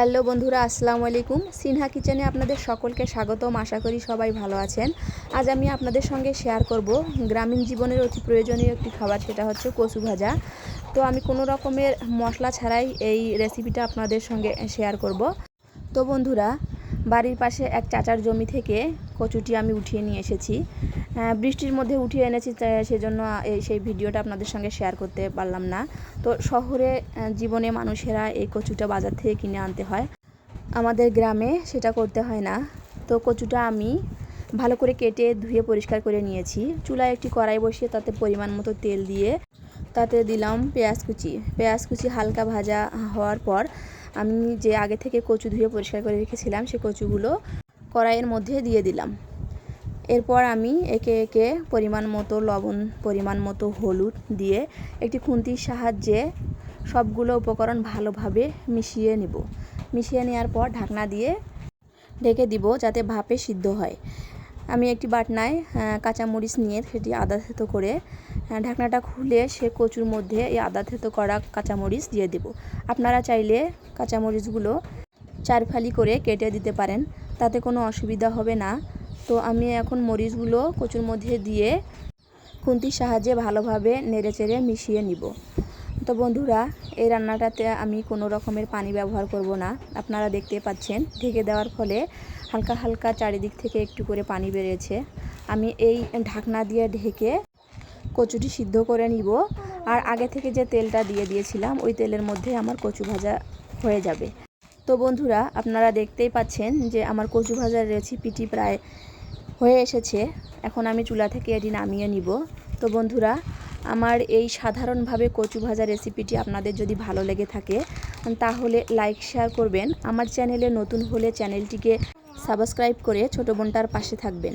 Hello বন্ধুরা, আসসালামু আলাইকুম। সিনহা কিচেনে আপনাদের সকলকে স্বাগতম। আশা করি সবাই ভালো আছেন। আজ আমি আপনাদের সঙ্গে শেয়ার করব গ্রামীণ জীবনের অতি প্রয়োজনীয় একটি খাবার, সেটা হচ্ছে কচু ভাজা। তো আমি কোনো রকমের মশলা ছাড়াই এই রেসিপিটা আপনাদের সঙ্গে শেয়ার করব। তো বন্ধুরা বাড়ির পাশে এক চাচার জমি থেকে কচুটি আমি উঠিয়ে নিয়ে এসেছি। বৃষ্টির মধ্যে উঠিয়ে এনেছি সেজন্য সেই ভিডিওটা আপনাদের সঙ্গে শেয়ার করতে পারলাম না। তো শহরে জীবনে মানুষেরা এই কচুটা বাজার থেকে কিনে আনতে হয়। আমাদের গ্রামে সেটা করতে হয় না। তো কচুটা আমি ভালো করে কেটে ধুয়ে পরিষ্কার করে নিয়েছি। চুলায় একটি কড়াই বসিয়ে তাতে পরিমাণ মতো তেল দিয়ে তাতে দিলাম পেঁয়াজ কুচি। পেঁয়াজ কুচি হালকা ভাজা হওয়ার পর আমি যে আগে থেকে কচু ধুয়ে পরিষ্কার করে রেখেছিলাম, সে কচুগুলো কড়াইয়ের মধ্যে দিয়ে দিলাম। এরপর আমি একে একে পরিমাণ মতো লবণ, পরিমাণ মতো হলুদ দিয়ে একটি খুন্তির সাহায্যে সবগুলো উপকরণ ভালোভাবে মিশিয়ে নিব। মিশিয়ে নেওয়ার পর ঢাকনা দিয়ে ঢেকে দিব যাতে ভাপে সিদ্ধ হয়। আমি একটি বাটনায় আহ, কাঁচামরিচ নিয়ে সেটি আদা থেতো করে ঢাকনাটা খুলে সে কচুর মধ্যে এই আদা থেতো করা কাঁচামরিচ দিয়ে দেব। আপনারা চাইলে কাঁচামরিচগুলো চার ফালি করে কেটে দিতে পারেন তাতে কোনো অসুবিধা হবে না। তো আমি এখন মরিচগুলো কচুর মধ্যে দিয়ে খুন্তির সাহায্যে ভালোভাবে নেড়েচেড়ে মিশিয়ে নিব। তো বন্ধুরা, এই রান্নাটাতে আমি কোনো রকমের পানি ব্যবহার করব না। আপনারা দেখতে পাচ্ছেন, ঢেকে দেওয়ার ফলে হালকা হালকা চারিদিক থেকে একটু করে পানি বেরিয়েছে। আমি এই ঢাকনা দিয়ে ঢেকে কচুটি সিদ্ধ করে নিব। আর আগে থেকে যে তেলটা দিয়ে দিয়েছিলাম, ওই তেলের মধ্যে আমার কচু ভাজা হয়ে যাবে। তো বন্ধুরা, আপনারা দেখতেই পাচ্ছেন যে আমার কচু ভাজার রেসিপিটি প্রায় হয়ে এসেছে। এখন আমি চুলা থেকে এটি নামিয়ে নিব। তো বন্ধুরা আমার এই সাধারণভাবে কচু ভাজা রেসিপিটি আপনাদের যদি ভালো লেগে থাকে, তাহলে লাইক শেয়ার করবেন। আমার চ্যানেলে নতুন হলে চ্যানেলটিকে সাবস্ক্রাইব করে ছোটো বোনটার পাশে থাকবেন।